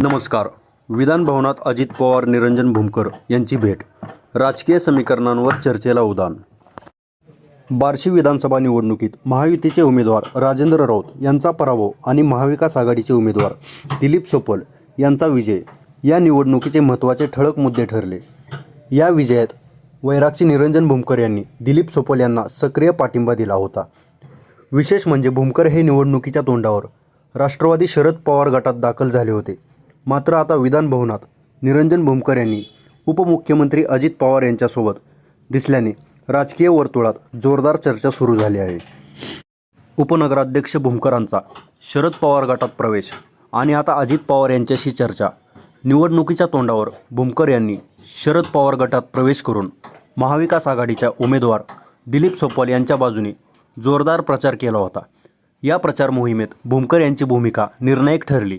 नमस्कार. विधान भवनात अजित पवार निरंजन भूमकर यांची भेट. राजकीय समीकरणांवर चर्चेला उदान. बार्शी विधानसभा निवडणुकीत महायुतीचे उमेदवार राजेंद्र राऊत यांचा पराभव आणि महाविकास आघाडीचे उमेदवार दिलीप सोपल यांचा विजय या निवडणुकीचे महत्त्वाचे ठळक मुद्दे ठरले. या विजयात वैरागचे निरंजन भूमकर यांनी दिलीप सोपल यांना सक्रिय पाठिंबा दिला होता. विशेष म्हणजे भूमकर हे निवडणुकीच्या तोंडावर. राष्ट्रवादी शरद पवार गटात दाखल झाले होते. मात्र आता विधान भवनात निरंजन भूमकर यांनी उपमुख्यमंत्री अजित पवार यांच्यासोबत दिसल्याने राजकीय वर्तुळात जोरदार चर्चा सुरू झाली आहे. उपनगराध्यक्ष भूमकरांचा शरद पवार गटात प्रवेश आणि आता अजित पवार यांच्याशी चर्चा. निवडणुकीच्या तोंडावर भूमकर यांनी शरद पवार गटात प्रवेश करून महाविकास आघाडीच्या उमेदवार दिलीप सोपवाल यांच्या बाजूने जोरदार प्रचार केला होता. या प्रचार मोहिमेत भूमकर यांची भूमिका निर्णायक ठरली.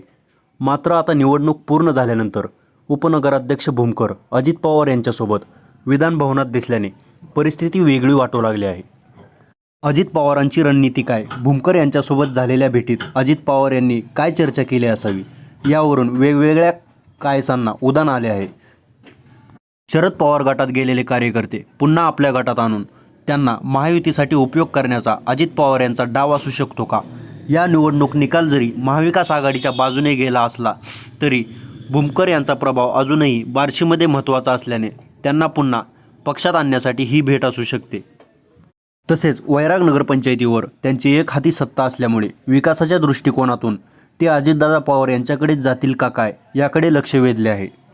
मात्र आता निवडणूक पूर्ण झाल्यानंतर उपनगराध्यक्ष भूमकर अजित पवार यांच्यासोबत विधान भवनात दिसल्याने परिस्थिती वेगळी वाटू लागली आहे. अजित पवारांची रणनीती काय? भूमकर यांच्यासोबत झालेल्या भेटीत अजित पवार यांनी काय चर्चा केली असावी? यावरून वेगवेगळ्या कायसांना उदान आले आहे. शरद पवार गटात गेलेले कार्यकर्ते पुन्हा आपल्या गटात आणून त्यांना महायुतीसाठी उपयोग करण्याचा अजित पवार यांचा डाव असू शकतो का? या निवडणूक निकाल जरी महाविकास आघाडीच्या बाजूने गेला असला तरी भूमकर यांचा प्रभाव अजूनही बार्शीमध्ये महत्त्वाचा असल्याने त्यांना पुन्हा पक्षात आणण्यासाठी ही भेट असू शकते. तसेच वैराग नगरपंचायतीवर त्यांची एक हाती सत्ता असल्यामुळे विकासाच्या दृष्टिकोनातून ते अजितदादा पवार यांच्याकडेच जातील का काय याकडे लक्ष वेधले आहे.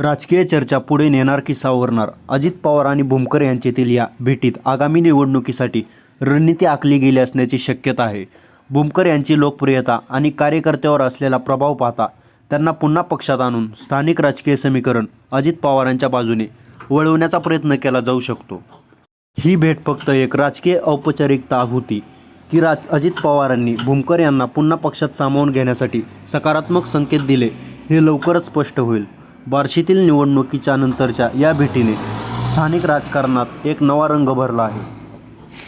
राजकीय चर्चा पुढे नेणार की सावरणार? अजित पवार आणि भूमकर यांच्यातील या भेटीत आगामी निवडणुकीसाठी रणनीती आखली गेली असण्याची शक्यता आहे. भूमकर यांची लोकप्रियता आणि कार्यकर्त्यावर असलेला प्रभाव पाहता त्यांना पुन्हा पक्षात आणून स्थानिक राजकीय समीकरण अजित पवारांच्या बाजूने वळवण्याचा प्रयत्न केला जाऊ शकतो. ही भेट फक्त एक राजकीय औपचारिकता होती की राज अजित पवारांनी भूमकर यांना पुन्हा पक्षात सामावून घेण्यासाठी सकारात्मक संकेत दिले हे लवकरच स्पष्ट होईल. बार्शीतील निवडणुकीच्या नंतरच्या या भेटीने स्थानिक राजकारणात एक नवा रंग भरला आहे.